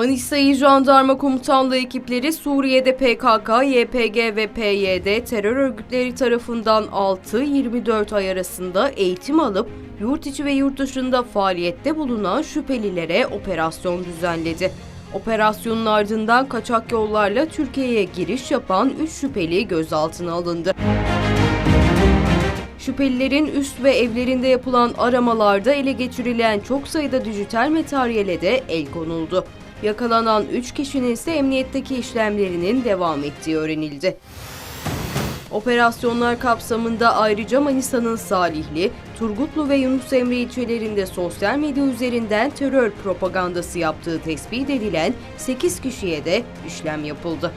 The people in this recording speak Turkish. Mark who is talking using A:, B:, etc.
A: Manisa Jandarma Komutanlığı ekipleri Suriye'de PKK, YPG ve PYD terör örgütleri tarafından 6-24 ay arasında eğitim alıp yurt içi ve yurt dışında faaliyette bulunan şüphelilere operasyon düzenledi. Operasyonun ardından kaçak yollarla Türkiye'ye giriş yapan 3 şüpheli gözaltına alındı. Şüphelilerin üst ve evlerinde yapılan aramalarda ele geçirilen çok sayıda dijital materyale de el konuldu. Yakalanan 3 kişinin ise emniyetteki işlemlerinin devam ettiği öğrenildi. Operasyonlar kapsamında ayrıca Manisa'nın Salihli, Turgutlu ve Yunus Emre ilçelerinde sosyal medya üzerinden terör propagandası yaptığı tespit edilen 8 kişiye de işlem yapıldı.